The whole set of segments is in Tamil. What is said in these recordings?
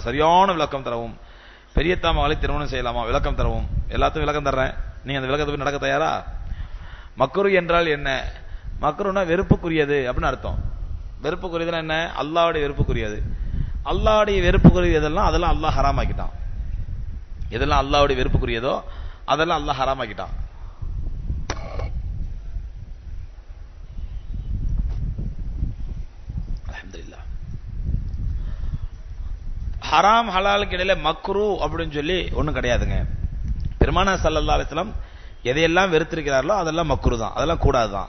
சரியான விளக்கம் தரவும். பெரியத்தா மகளை திருமணம் செய்யலாமா? விளக்கம் தரவும். எல்லாத்துக்கும் விளக்கம் தர்றேன். நீங்க அந்த விளக்கத்தை போய் நடக்க தயாரா? மக்குரு என்றால் என்ன? மக்குருனா வெறுப்புக்குரியது அப்படின்னு அர்த்தம். வெறுப்புக்குரியதுன்னா என்ன? அல்லாவுடைய வெறுப்புக்குரியது. அல்லாவுடைய வெறுப்புக்குரியது எதெல்லாம்? அதெல்லாம் அல்லாஹ் ஹராமாக்கிட்டான். எதெல்லாம் அல்லாவுடைய வெறுப்புக்குரியதோ அதெல்லாம் அல்லாஹ் ஹராமாக்கிட்டான். அலமதுல்லா ஹராம் ஹலாலுக்கு இடையில மக்ரு அப்படின்னு சொல்லி ஒன்றும் கிடையாதுங்க. பெருமானா சல்லல்லா அலிஸ்லாம் எதையெல்லாம் வெறுத்திருக்கிறார்களோ அதெல்லாம் மக்ரு தான். அதெல்லாம் கூடாது தான்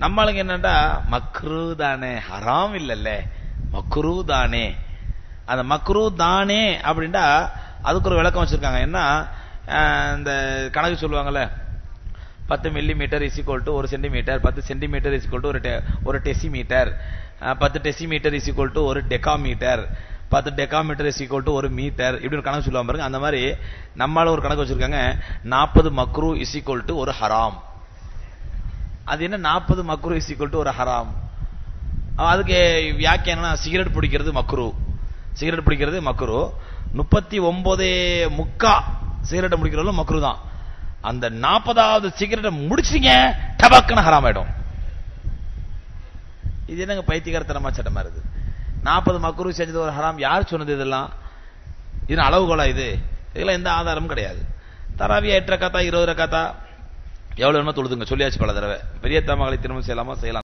நம்மளுக்கு என்னண்டா மக்ரு தானே ஹராம் இல்லைல்ல. மக்ரு தானே. அந்த மக்ரு தானே அப்படின்டா அதுக்கு ஒரு விளக்கம் வச்சிருக்காங்க. என்ன? இந்த கணக்கு சொல்லுவாங்கல்ல பத்து மில்லி மீட்டர் இஸ் டு ஒரு சென்டிமீட்டர் பத்து சென்டிமீட்டர் இஸ் டு ஒரு டெ- ஒரு டெசிமீட்டர் பத்து டெசிமீட்டர் இஸ் டு ஒரு டெகாமீட்டர். பத்து டெக்காமீட்டர் இஸ் டு ஒரு மீட்டர் இப்படி ஒரு கணக்கு சொல்லுவாங்க பாருங்க. அந்த மாதிரி நம்மளால ஒரு கணக்கு வச்சிருக்காங்க. நாற்பது மக்ரு இஸ் டு ஒரு ஹராம் அது என்ன? நாற்பது மக்ரு இஸ் டு ஒரு ஹராம் அதுக்கு வியாக்கியானம்னா சிகரெட் பிடிக்கிறது மக்ரு சிகரெட் பிடிக்கிறது மக்ரு முப்பத்தி ஒன்பது முக்கா சிகரெட்டை முடிக்கிறதும் மக்ரு தான். அந்த நாற்பதாவது சிகரெட்டை முடிச்சிங்க டபக்குன்னு ஹராம் ஆயிடும். இது என்னங்க பைத்தியகாரத்தனமா சட்டமா இருக்குது? நாற்பது மக்குரு செஞ்சது ஒரு ஹராம். யார் சொன்னது இதெல்லாம்? இது அளவுகோலா இது? இதெல்லாம் எந்த ஆதாரமும் கிடையாது. தராவியா எட்டு ரக்காத்தா இருபது ரக்காத்தா? எவ்வளவு வேணுமோ தொழுதுங்க. சொல்லியாச்சு பல தடவை. பெரிய தமகளை திரும்ப செய்யலாமா? செய்யலாம்.